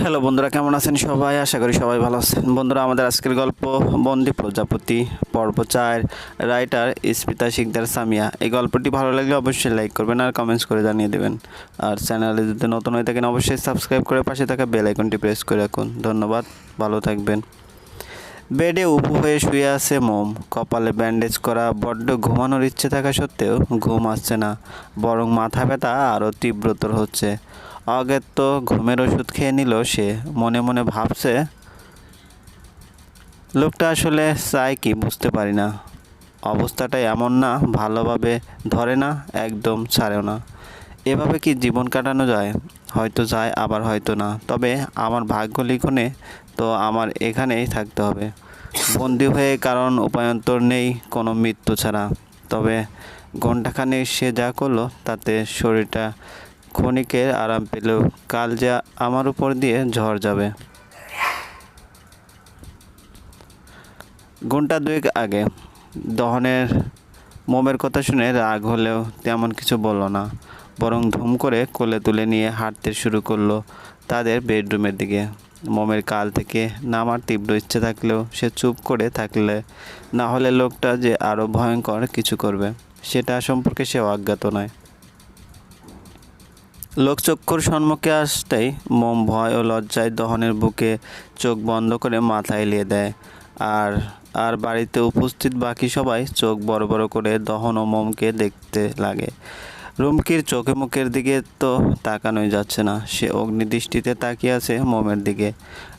Hello বন্ধুরা, কেমন আছেন সবাই? আশা করি সবাই ভালো আছেন। বন্ধুরা, আমাদের আজকের গল্প বন্দি প্রজাপতি, পর্ব চার, রাইটার স্মিতা শিকদার সামিয়া। এই গল্পটি ভালো লাগলে অবশ্যই লাইক করবেন আর কমেন্টস করে জানিয়ে দেবেন। আর চ্যানেলে যদি নতুন হয়ে থাকেন, অবশ্যই সাবস্ক্রাইব করে পাশে থাকা বেল আইকনটি প্রেস করে রাখুন। ধন্যবাদ, ভালো থাকবেন। বেডে উপুু হয়ে শুয়ে আছে মোম। কপালে ব্যান্ডেজ করা, বড্ড ঘুমানোর ইচ্ছে থাকা সত্ত্বেও ঘুম আসছে না। বরং মাথা ব্যথা আরও তীব্রতর হচ্ছে। অজ্ঞাত ঘুমের ওষুধ খেয়ে নিল সে। মনে মনে ভাবছে, লোকটা আসলে চায় কি বুঝতে পারি না। অবস্থাটা এমন না, ভালোভাবে ধরে না, একদম ছাড়েও না। এভাবে কি জীবন কাটানো যায়? হয়তো যায়, আবার হয়তো না। তবে আমার ভাগ্য লিখনে তো আমার এখানেই থাকতে হবে। বন্দি হয়ে কারণ উপায়ন্তর নেই কোনো মৃত্যু ছাড়া। তবে ঘণ্টাখানে সে যা করল, তাতে শরীরটা ক্ষণিকের আরাম পেলেও কাল যা আমার উপর দিয়ে ঝড় যাবে। ঘণ্টা দুয়েক আগে। দহনের মোমের কথা শুনে রাগ হলেও তেমন কিছু বলল না, বরং ধুম করে কোলে তুলে নিয়ে হাঁটতে শুরু করল তাদের বেডরুমের দিকে। মোমের কাল থেকে নামার তীব্র ইচ্ছে থাকলেও সে চুপ করে থাকলে না হলে লোকটা যে আরও ভয়ঙ্কর কিছু করবে, সেটা সম্পর্কে সে অজ্ঞাত নয়। লোকচক্ষুর সম্মুখে আসতেই মোম ভয় ও লজ্জায় দহনের বুকে চোখ বন্ধ করে মাথা এলিয়ে দেয়। আর আর বাড়িতে উপস্থিত বাকি সবাই চোখ বড় বড় করে দহন ও মোমকে দেখতে লাগে। রুমকির চোখে মুখের দিকে তো তাকানোই যাচ্ছে না। সে অগ্নিদৃষ্টিতে তাকিয়ে আছে মোমের দিকে।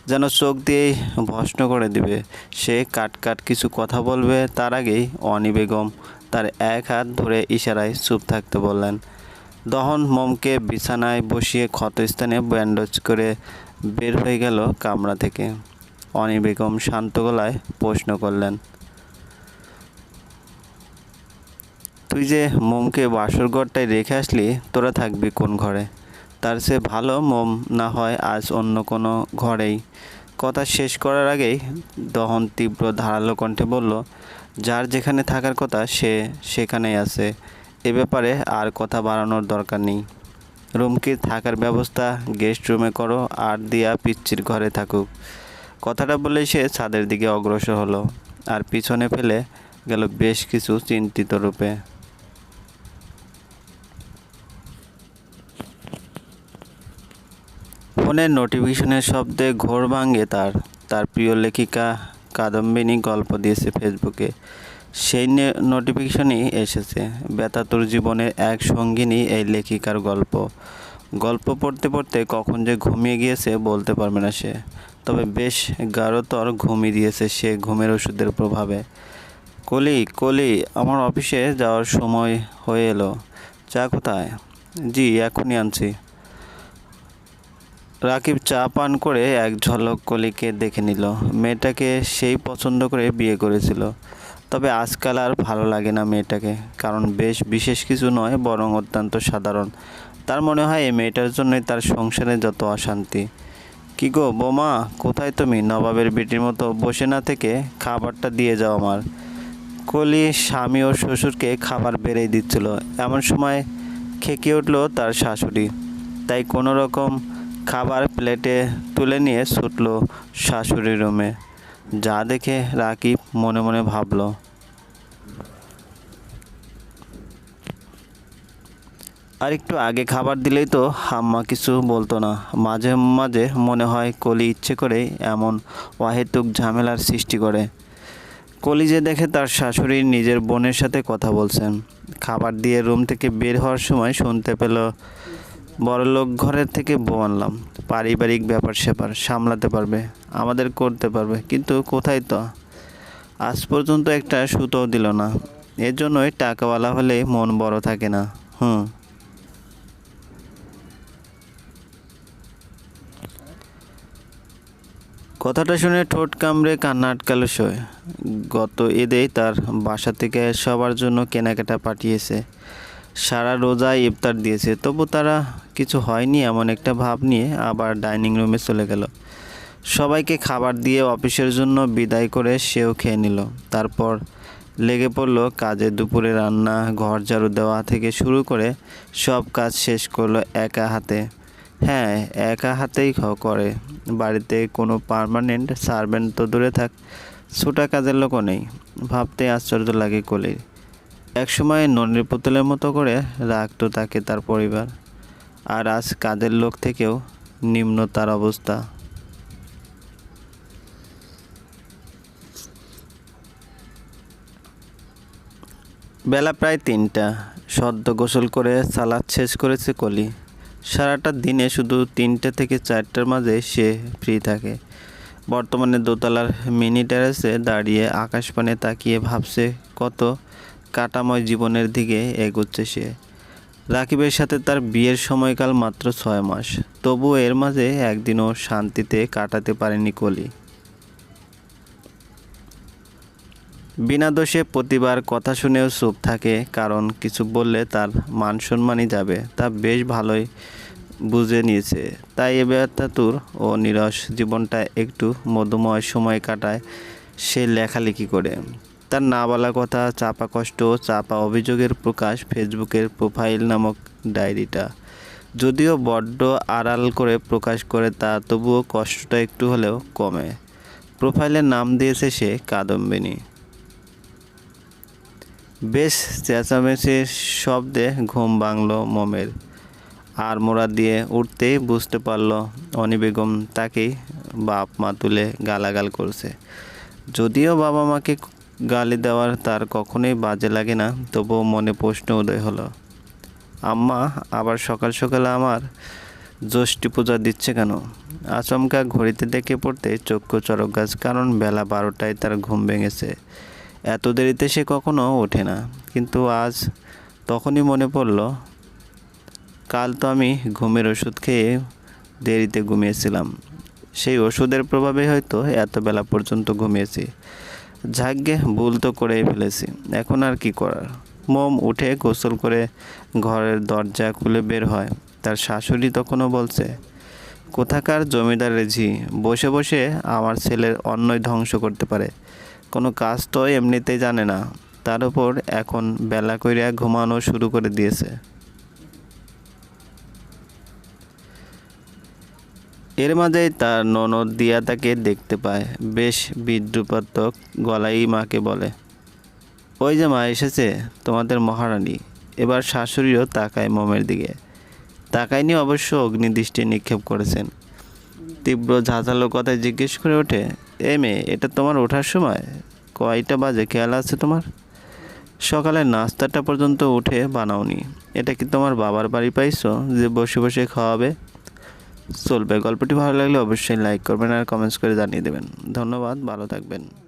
যেন চোখ দিয়েই ভস্ম করে দিবে। সে কাট কাট কিছু কথা বলবে তার আগেই অনি বেগম তার এক হাত ধরে ইশারায় চুপ থাকতে বললেন দহন মোমকে বিছানায় বসিয়ে ক্ষতস্থানে ব্যান্ডেজ করে বের হয়ে গেল কামরা থেকে। অনি বেগম শান্ত গলায় প্রশ্ন করলেন, তুই যে মোমকে বাসর ঘরটায় রেখে আসলি, তোরা থাকবি কোন ঘরে? তার সে ভালো মোম না হয় আজ অন্য কোনো ঘরেই। কথা শেষ করার আগেই দহন তীব্র ধারালো কণ্ঠে বলল, যার যেখানে থাকার কথা সে সেখানেই আছে। এ ব্যাপারে আর কথা বাড়ানোর দরকার নেই। রুমকির থাকার ব্যবস্থা গেস্ট রুমে করো আর দিয়া পিচ্চির ঘরে থাকুক। কথাটা বলে সে ছাদের দিকে অগ্রসর হলো আর পিছনে ফেলে গেল বেশ কিছু চিন্তিত রূপে। ফোনের নোটিফিকেশনের শব্দে ঘোর ভাঙে তার। তার প্রিয় লেখিকা কাদম্বিনী গল্প দিয়েছে ফেসবুকে। সেই নোটিফিকেশনই এসেছে। ব্যথাতুর জীবনের এক সঙ্গিনী এই লেখিকার গল্প। গল্প পড়তে পড়তে কখন যে ঘুমিয়ে গিয়েছে বলতে পারবে না সে। তবে বেশ গাঢ়তর ঘুমিয়ে দিয়েছে সে ঘুমের ওষুধের প্রভাবে। কলি কলি, আমার অফিসে যাওয়ার সময় হয়ে এলো। চা কোথায়? জি, এখনই আনছি। রাকিব চা পান করে এক ঝলক কলিকে দেখে নিল। মেয়েটাকে সেই পছন্দ করে বিয়ে করেছিল। তবে আজকাল আর ভালো লাগে না মেয়েটাকে, কারণ বেশ বিশেষ কিছু নয়, বরং অত্যন্ত সাধারণ। তার মনে হয় এই মেয়েটার জন্যই তার সংসারে যত অশান্তি। কি গো, বোমা, কোথায় তুমি? নবাবের বেটির মতো বসে না থেকে খাবারটা দিয়ে যাও আমার। কলি স্বামী ও শ্বশুরকে খাবার বেড়েই দিচ্ছিল। এমন সময় খেকে উঠল তার শাশুড়ি। তাই কোনো রকম খাবার প্লেটে তুলে নিয়ে ছুটল শাশুড়ির রুমে। যা দেখে রাকিব মনে মনে ভাবলো। আর একটু আগে খাবার দিলেই তো হাম্মা কিছু বলতো না। মাঝে মাঝে মনে হয় কলি ইচ্ছে করেই এমন অহেতুক ঝামেলার সৃষ্টি করে। কলি যে দেখে তার শাশুড়ি নিজের বোনের সাথে কথা বলছেন। খাবার দিয়ে রুম থেকে বের হওয়ার সময় শুনতে পেল বড়লোক ঘরের থেকে বউ আনলাম। পারিবারিক ব্যাপার স্যাপার সামলাতে পারবে, আমাদের করতে পারবে, কিন্তু কোথায় তো? আজ পর্যন্ত একটা সুতোও দিল না। এর জন্যই টাকাওয়ালা হলে মন বড় থাকে না। হুম। কথাটা শুনে ঠোঁট কামড়ে কান্না আটকালো সয় গত ঈদেই তার বাসা থেকে সবার জন্য কেনাকাটা পাঠিয়েছে। সারা রোজায় ইফতার দিয়েছে। তবু তারা কিছু হয়নি এমন একটা ভাব নিয়ে আবার ডাইনিং রুমে চলে গেল। সবাইকে খাবার দিয়ে অফিসের জন্য বিদায় করে সেও খেয়ে নিল। তারপর লেগে পড়ল কাজে দুপুরে রান্না, ঘর ঝাড়ু দেওয়া থেকে শুরু করে সব কাজ শেষ করল একা হাতে। হ্যাঁ একা হাতেই করে। বাড়িতে কোনো পার্মানেন্ট সার্ভেন্ট তো দূরে থাক, ছোটা কাজের লোকও নেই। ভাবতে আশ্চর্য লাগে কলির। একসময় ননির পুতুলের মতো করে রাখতো তাকে তার পরিবার। আর আজ কাজের লোক থেকেও নিম্ন তার অবস্থা। বেলা প্রায় তিনটা। সদ্য গোসল করে সালাদ শেষ করেছে কলি। সারাটা দিনে শুধু তিনটে থেকে চারটার মাঝে সে ফ্রি থাকে। বর্তমানে দোতলার মিনি টেরেসে দাঁড়িয়ে আকাশপানে তাকিয়ে ভাবছে কত কাটাময় জীবনের দিকে এগোচ্ছে সে। রাকিবের সাথে তার বিয়ের সময়কাল মাত্র ছয় মাস। তবুও এর মাঝে একদিনও শান্তিতে কাটাতে পারেনি কলি। বিনা দোষে প্রতিবার কথা শুনেও চুপ থাকে, কারণ কিছু বললে তার মান সম্মানই যাবে। তা বেশ ভালোই বুঝে নিয়েছে। তাই এ ব্যথাতুর ও নিরস জীবনটা একটু মধুময় সময় কাটায় সে লেখালেখি করে। তার না বলা কথা, চাপা কষ্ট, চাপা অভিযোগের প্রকাশ, ফেসবুকের প্রোফাইল নামক ডায়েরিটা। যদিও বড্ড আড়াল করে প্রকাশ করে, তা তবুও কষ্টটা একটু হলেও কমে। প্রোফাইলের নাম দিয়েছে সে কাদম্বিনী। বেশ চেঁচামেচির শব্দে ঘুম ভাঙল মমের। আর মোড়া দিয়ে উঠতেই বুঝতে পারল, অনি বেগম তাকেই বাপ মা তুলে গালাগাল করছে। যদিও বাবা মাকে গালি দেওয়ার তার কখনোই বাজে লাগে না, তবুও মনে প্রশ্ন উদয় হলো। আম্মা, আবার সকাল সকালে আমার ষষ্ঠী পূজা দিচ্ছে কেন? আচমকা ঘড়িতে দেখে পড়তে চক্ষু চরক গাছ, কারণ বেলা বারোটায় তার ঘুম ভেঙেছে। এত দেরিতে সে কখনো ওঠে না, কিন্তু আজ তখনই মনে পড়ল, কাল তো আমি ঘুমের ওষুধ খেয়ে দেরিতে ঘুমিয়েছিলাম। সেই ওষুধের প্রভাবে হয়তো এত বেলা পর্যন্ত ঘুমিয়েছি। ভাগ্যে ভুল তো করেই ফেলেছি, এখন আর কি করার? মোম উঠে গোসল করে ঘরের দরজা খুলে বের হয়, তার শাশুড়ি তখনও বলছে, কোথাকার জমিদার ঝি, বসে বসে আমার ছেলের অন্যই ধ্বংস করতে পারে। কোনো কাজ তো এমনিতেই জানে না। তার উপর এখন বেলা কইরা ঘুমানো শুরু করে দিয়েছে। এর মাঝেই তার ননদ দিয়া তাকে দেখতে পায়। বেশ বিদ্রুপাত্মক গলাই মাকে বলে, ওই যে মা, এসেছে তোমাদের মহারানী। এবার শাশুড়িও তাকায় মোমের দিকে। তাকায়নি অবশ্য অগ্নিদৃষ্টি নিক্ষেপ করেছেন। তীব্র ঝাঁঝালো কথায় জিজ্ঞেস করে ওঠে, এ মেয়ে, এটা তোমার ওঠার সময়? কয়টা বাজে খেয়াল আছে তোমার? সকালে নাস্তাটা পর্যন্ত উঠে বানাওনি। এটা কি তোমার বাবার বাড়ি পাইছো যে বসে বসে খাওয়াবে? চলবে। গল্পটি ভালো লাগলে অবশ্যই লাইক করবেন আর কমেন্টস করে জানিয়ে দেবেন। ধন্যবাদ, ভালো থাকবেন।